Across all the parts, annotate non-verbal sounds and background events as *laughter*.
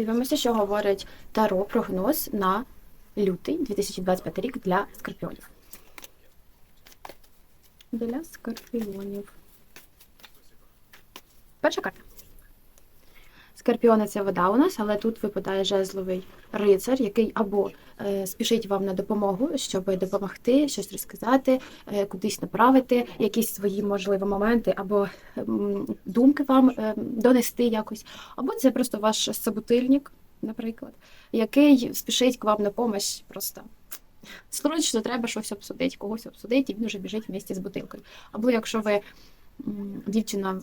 Дивимося, що говорить Таро прогноз на лютий 2025 рік для скорпіонів. Для скорпіонів. Перша карта. Скорпіони це вода у нас, але тут випадає жезловий рицар, який або е, спішить вам на допомогу, щоб допомогти, щось розказати, е, кудись направити, якісь свої можливі моменти, або думки вам е, донести якось, або це просто ваш собутильник, наприклад, який спішить к вам на помощь просто. Срочно треба щось обсудити, когось обсудити, і він вже біжить в місті з бутилкою. Або якщо ви дівчина,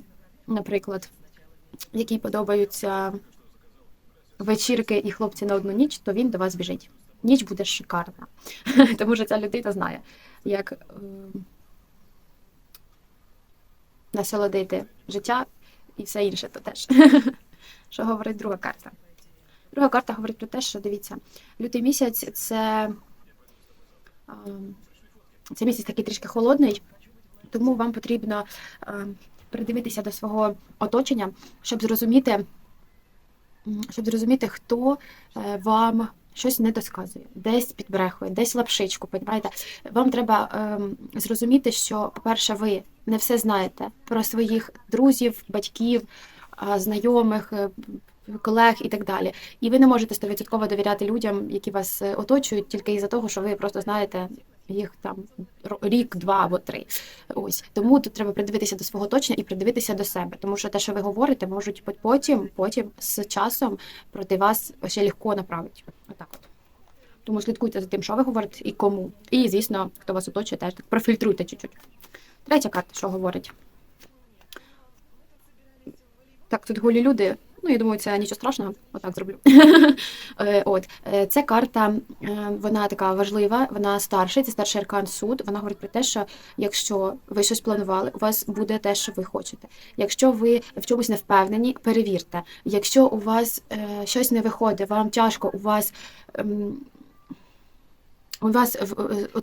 наприклад, якій подобаються вечірки і хлопці на одну ніч, то він до вас біжить. Ніч буде шикарна. *laughs* Тому що ця людина знає, як е, насолодити життя і все інше то теж. *laughs* Що говорить друга карта? Друга карта говорить про те, що дивіться, лютий місяць це, е, це місяць такий трішки холодний, тому вам потрібно е, придивитися до свого оточення, щоб зрозуміти, щоб зрозуміти, хто е, вам щось не досказує, десь підбрехує, десь лапшичку, понімаєте? Вам треба ем, зрозуміти, що, по-перше, ви не все знаєте про своїх друзів, батьків, знайомих, е, колег і так далі. І ви не можете 100% довіряти людям, які вас е, оточують, тільки із-за того, що ви просто знаєте їх там рік, два або три. Ось тому тут треба придивитися до свого точно і придивитися до себе, тому що те, що ви говорите, можуть потім, потім з часом проти вас ще легко направити. Отак от. Тому слідкуйте за тим, що ви говорите і кому. І, звісно, хто вас оточує, теж так профільтруйте чуть-чуть. Третя карта, що говорить. Так, тут голі люди. Ну, я думаю, це нічого страшного, отак зроблю. *laughs* Е, От е, це карта, е, вона така важлива, вона старший, це старший аркан суд. Вона говорить про те, що якщо ви щось планували, у вас буде те, що ви хочете. Якщо ви в чомусь не впевнені, перевірте. Якщо у вас щось не виходить, вам тяжко, у вас ем, у вас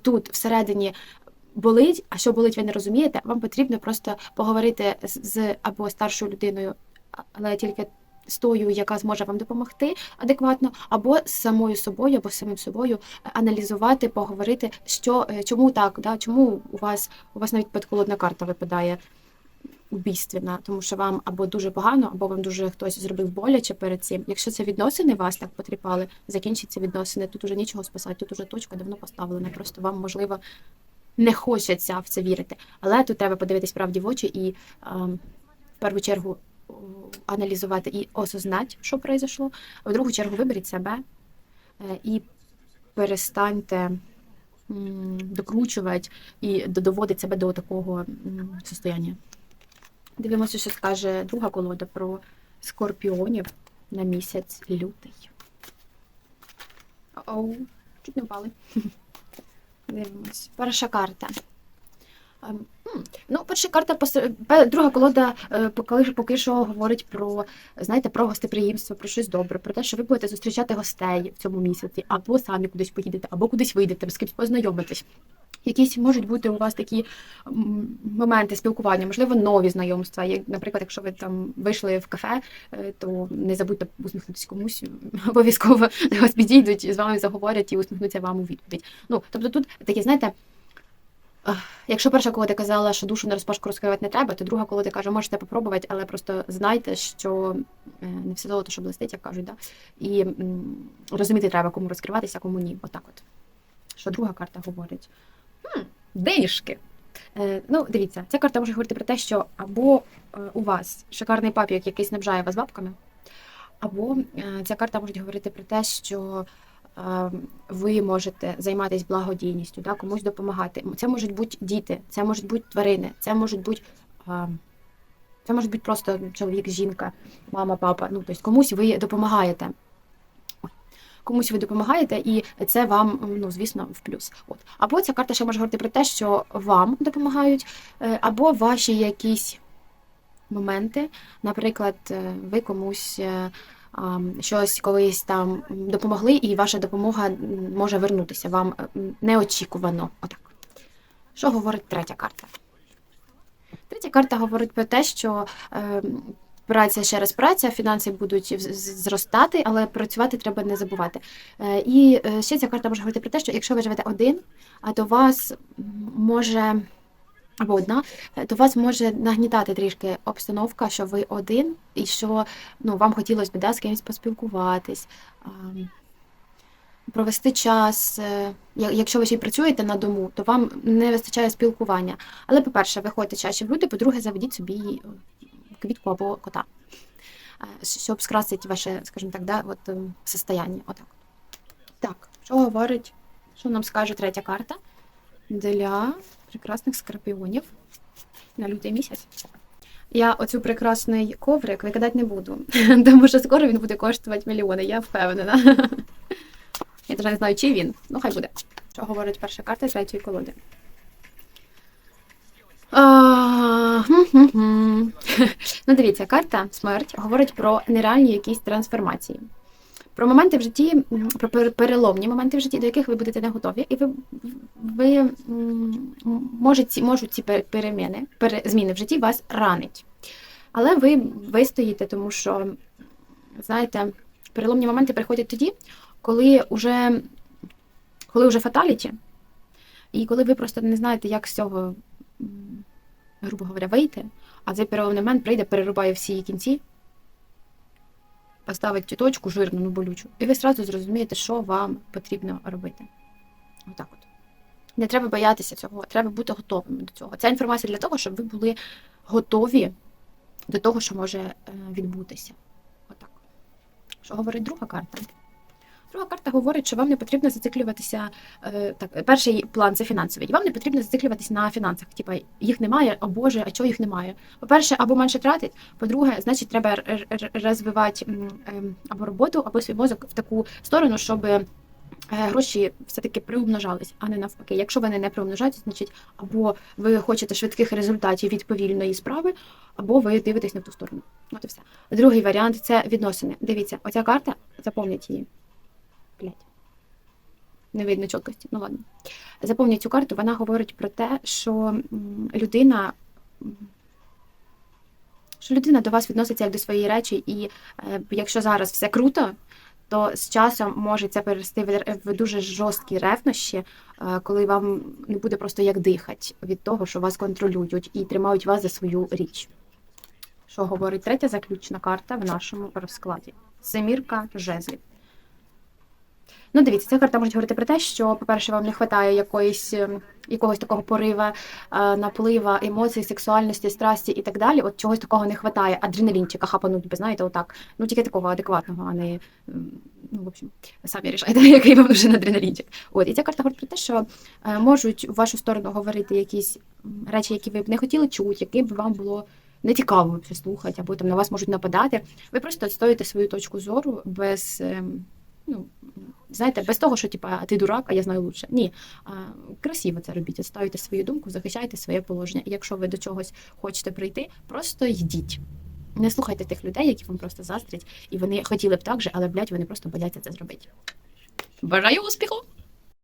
тут всередині болить, а що болить, ви не розумієте, вам потрібно просто поговорити з або старшою людиною, але тільки з тою, яка зможе вам допомогти адекватно, або з самою собою, або самим собою е, аналізувати, поговорити, що е, чому так, да, чому у вас у вас навіть підхолодна карта випадає убійственна, тому що вам або дуже погано, або вам дуже хтось зробив боляче перед цим. Якщо це відносини вас так потріпали, закінчиться відносини. Тут уже нічого спасати, тут уже точка давно поставлена. Просто вам можливо не хочеться в це вірити. Але тут треба подивитись правді в очі і ем, в першу чергу аналізувати і осознати, що произошло. В другу чергу виберіть себе е, і перестаньте докручувати і доводити себе до такого состояння. Дивимося, що скаже друга колода про скорпіонів на місяць лютий. Оу, чуть не впали. *laughs* Дивимось. Перша карта. Ем, Ну, перша карта, друга колода е, поки, що говорить про, знаєте, про гостеприємство, про щось добре, про те, що ви будете зустрічати гостей в цьому місяці, або самі кудись поїдете, або кудись вийдете, з кимось познайомитесь. Якісь можуть бути у вас такі моменти спілкування, можливо, нові знайомства. Як, наприклад, якщо ви там вийшли в кафе, е, то не забудьте усміхнутися комусь, *laughs* обов'язково вас підійдуть, з вами заговорять і усміхнуться вам у відповідь. Ну, тобто тут такі, знаєте, Якщо перша колода казала, що душу на розпашку розкривати не треба, то друга колода каже, можете попробувати, але просто знайте, що е, не все золото, що блистить, як кажуть, да? і розуміти треба, кому розкриватися, кому ні. Отак от. Що друга карта говорить? Хм, денежки. Е, ну, дивіться, ця карта може говорити про те, що або е, у вас шикарний папік, який снабжає вас бабками, або ця карта може говорити про те, що ви можете займатися благодійністю, да, комусь допомагати. Це можуть бути діти, це можуть бути тварини, це можуть бути. Це може бути просто чоловік, жінка, мама, папа. Ну, тобто комусь ви допомагаєте. Комусь ви допомагаєте, і це вам, ну, звісно, в плюс. От. Або ця карта ще може говорити про те, що вам допомагають, е, або ваші якісь моменти. Наприклад, е, ви комусь е, щось колись там допомогли, і ваша допомога може вернутися вам е, неочікувано. Отак. Що говорить третя карта? Третя карта говорить про те, що е, праця ще раз праця, фінанси будуть зростати, але працювати треба не забувати. Е, І ще ця карта може говорити про те, що якщо ви живете один, а то вас може. Або одна, е, то вас може нагнітати трішки обстановка, що ви один, і що ну, вам хотілося б да, з кимось поспілкуватись, провести час. Е, Якщо ви ще й працюєте на дому, то вам не вистачає спілкування. Але, по-перше, виходьте чаще в люди, по-друге, заведіть собі е, квітку або кота, е, щоб скрасити ваше, скажімо так, да, от, е, состояння. Отак. Так, що говорить, що нам скаже третя карта для прекрасних скорпіонів на лютий місяць. Я оцю прекрасний коврик викидати не буду, *laughs* тому що скоро він буде коштувати мільйони, я впевнена. *laughs* Я навіть не знаю, чи він. Ну, хай буде. Що говорить перша карта третьої колоди. *laughs* Ну, дивіться, карта смерть говорить про нереальні якісь трансформації. Про моменти в житті, про переломні моменти в житті, до яких ви будете не готові, і ви, ви можуть, можуть ці переміни, зміни в житті вас ранить. Але ви вистоїте, тому що, знаєте, переломні моменти приходять тоді, коли вже, коли вже фаталіті, і коли ви просто не знаєте, як з цього, грубо говоря, вийти, а цей переломний момент прийде, перерубає всі кінці, поставить цю точку жирну, ну болючу, і ви одразу зрозумієте, що вам потрібно робити. Отак от. Не треба боятися цього, треба бути готовими до цього. Ця інформація для того, щоб ви були готові до того, що може е, відбутися. Отак. Що говорить друга карта? Друга карта говорить, що вам не потрібно зациклюватися. Е, так, перший план це фінансовий. Вам не потрібно зациклюватися на фінансах. Типа їх немає, о Боже, а чого їх немає? По-перше, або менше тратить, по-друге, значить, треба розвивати ем, або роботу, або свій мозок в таку сторону, щоб е, гроші все-таки приумножались, а не навпаки. Якщо вони не приумножаються, значить або ви хочете швидких результатів від повільної справи, або ви дивитесь не в ту сторону. От і все. Другий варіант це відносини. Дивіться, оця карта, заповніть її. Блять. Не видно чіткості. Ну ладно. Заповніть цю карту, вона говорить про те, що людина. Що людина до вас відноситься як до своєї речі, і е, якщо зараз все круто, то з часом може це перерости в, в дуже жорсткі ревнощі, е, коли вам не буде просто як дихати від того, що вас контролюють і тримають вас за свою річ. Що говорить третя заключна карта в нашому розкладі? Семірка жезлів. Ну, дивіться, ця карта може говорити про те, що, по-перше, вам не вистачає якоїсь, ем, якогось такого порива, е, наплива емоцій, сексуальності, страсті і так далі. От чогось такого не вистачає, адреналінчика хапануть, ви знаєте, отак. Ну, тільки такого адекватного, а не, ем, ну, в общем, самі рішайте, *laughs* який вам нужен адреналінчик. От, і ця карта говорить про те, що е, можуть в вашу сторону говорити якісь речі, які ви б не хотіли чути, які б вам було не цікаво вообще слухати, або там на вас можуть нападати. Ви просто відстоїте свою точку зору без. ем, Ну, знаєте, без того, що типа ти дурак, а я знаю лучше. Ні, красиво це робіть, Ставите свою думку, захищайте своє положення. І якщо ви до чогось хочете прийти, просто йдіть. Не слухайте тих людей, які вам просто заздрять, і вони хотіли б так же, але блядь, вони просто бояться це зробити. Бажаю успіху!